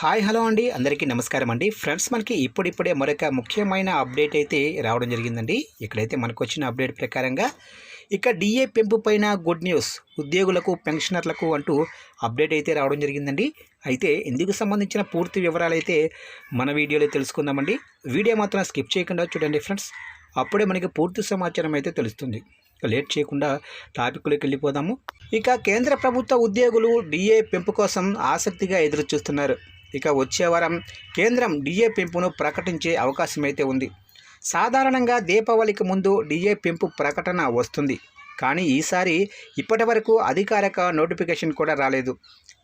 Hi hello అండి. అందరికీ నమస్కారం అండి. ఫ్రెండ్స్ మనకి ఇప్పుడిప్పుడే మరొక ముఖ్యమైన అప్డేట్ అయితే రావడం జరిగిందండి. ఇక్కడైతే మనకు వచ్చిన అప్డేట్ ప్రకారంగా ఇక డిఏ పెంపు పైన గుడ్ న్యూస్ ఉద్యోగులకు పెన్షనర్లకు అంటూ అప్డేట్ అయితే రావడం జరిగిందండి. అయితే ఇందుకు సంబంధించిన పూర్తి వివరాలు అయితే మన వీడియోలో తెలుసుకుందామండి. వీడియో మాత్రం స్కిప్ చేయకుండా చూడండి ఫ్రెండ్స్. అప్పుడే మనకి పూర్తి సమాచారం అయితే తెలుస్తుంది. లేట్ చేయకుండా టాపిక్లోకి వెళ్ళిపోదాము. ఇక కేంద్ర ప్రభుత్వ ఉద్యోగులు డిఏ పెంపు కోసం ఆసక్తిగా ఎదురు చూస్తున్నారు ఇక వచ్చే వారం కేంద్రం డిఏ పెంపును ప్రకటించే అవకాశమైతే ఉంది. సాధారణంగా దీపావళికి ముందు డిఏ పెంపు ప్రకటన వస్తుంది. కానీ ఈసారి ఇప్పటి వరకు అధికారిక నోటిఫికేషన్ కూడా రాలేదు.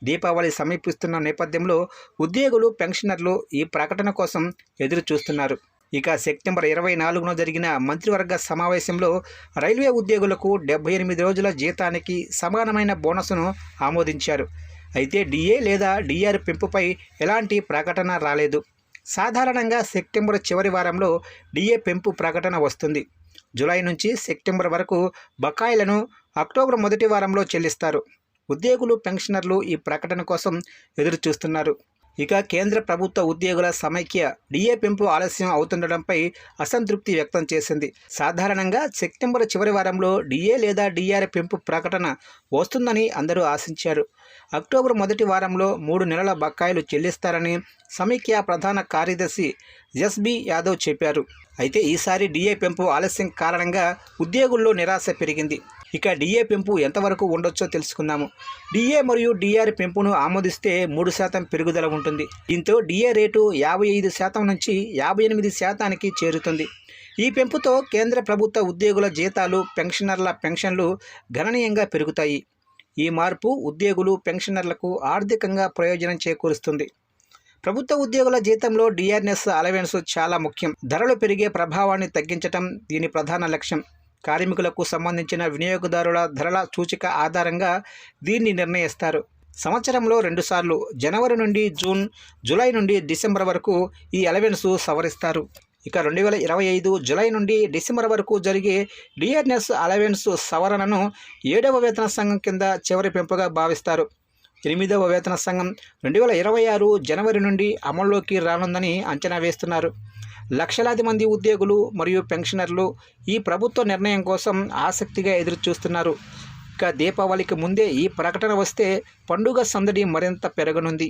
దీపావళి సమీపిస్తున్న నేపథ్యంలో ఉద్యోగులు పెన్షనర్లు ఈ ప్రకటన కోసం ఎదురు చూస్తున్నారు ఇక సెప్టెంబర్ ఇరవై నాలుగున జరిగిన మంత్రివర్గ సమావేశంలో రైల్వే ఉద్యోగులకు డెబ్బై ఎనిమిది రోజుల జీతానికి సమానమైన బోనస్ను ఆమోదించారు. అయితే డిఏ లేదా డిఆర్ పెంపుపై ఎలాంటి ప్రకటన రాలేదు. సాధారణంగా సెప్టెంబర్ చివరి వారంలో డిఏ పెంపు ప్రకటన వస్తుంది. జూలై నుంచి సెప్టెంబర్ వరకు బకాయిలను అక్టోబర్ మొదటి వారంలో చెల్లిస్తారు. ఉద్యోగులు పెన్షనర్లు ఈ ప్రకటన కోసం ఎదురు చూస్తున్నారు ఇక కేంద్ర ప్రభుత్వ ఉద్యోగుల సమైక్య డిఏ పెంపు ఆలస్యం అవుతుండడంపై అసంతృప్తి వ్యక్తం చేసింది. సాధారణంగా సెప్టెంబర్ చివరి వారంలో డిఏ లేదా డిఆర్ పెంపు ప్రకటన వస్తుందని అందరూ ఆశించారు. అక్టోబర్ మొదటి వారంలో మూడు నెలల బకాయిలు చెల్లిస్తారని సమైక్య ప్రధాన కార్యదర్శి ఎస్బి యాదవ్ చెప్పారు. అయితే ఈసారి డిఏ పెంపు ఆలస్యం కారణంగా ఉద్యోగుల్లో నిరాశ పెరిగింది. ఇక డిఏ పెంపు ఎంతవరకు ఉండొచ్చో తెలుసుకుందాము. డిఏ మరియు డిఆర్ పెంపును ఆమోదిస్తే మూడు శాతం పెరుగుదల ఉంటుంది. దీంతో డిఏ రేటు యాభై ఐదు శాతం నుంచి యాభై ఎనిమిది శాతానికి చేరుతుంది. ఈ పెంపుతో కేంద్ర ప్రభుత్వ ఉద్యోగుల జీతాలు పెన్షనర్ల పెన్షన్లు గణనీయంగా పెరుగుతాయి. ఈ మార్పు ఉద్యోగులు పెన్షనర్లకు ఆర్థికంగా ప్రయోజనం చేకూరుస్తుంది. ప్రభుత్వ ఉద్యోగుల జీతంలో డిఆర్ఎస్ అలవెన్స్ చాలా ముఖ్యం. ధరలు పెరిగే ప్రభావాన్ని తగ్గించటం దీని ప్రధాన లక్ష్యం. కార్మికులకు సంబంధించిన వినియోగదారుల ధరల సూచిక ఆధారంగా దీన్ని నిర్ణయిస్తారు. సంవత్సరంలో రెండుసార్లు జనవరి నుండి జూన్ జూలై నుండి డిసెంబర్ వరకు ఈ అలవెన్స్ సవరిస్తారు. ఇక రెండు వేల ఇరవై ఐదు జూలై నుండి డిసెంబర్ వరకు జరిగే డిఆర్ఎస్ అలవెన్స్ సవరణను ఏడవ వేతన సంఘం కింద చివరి పెంపుగా భావిస్తారు. ఎనిమిదవ వేతన సంఘం రెండు వేల ఇరవై ఆరు జనవరి నుండి అమల్లోకి రానుందని అంచనా వేస్తున్నారు. లక్షలాది మంది ఉద్యోగులు మరియు పెన్షనర్లు ఈ ప్రభుత్వ నిర్ణయం కోసం ఆసక్తిగా ఎదురు చూస్తున్నారు ఇక దీపావళికి ముందే ఈ ప్రకటన వస్తే పండుగ సందడి మరింత పెరగనుంది.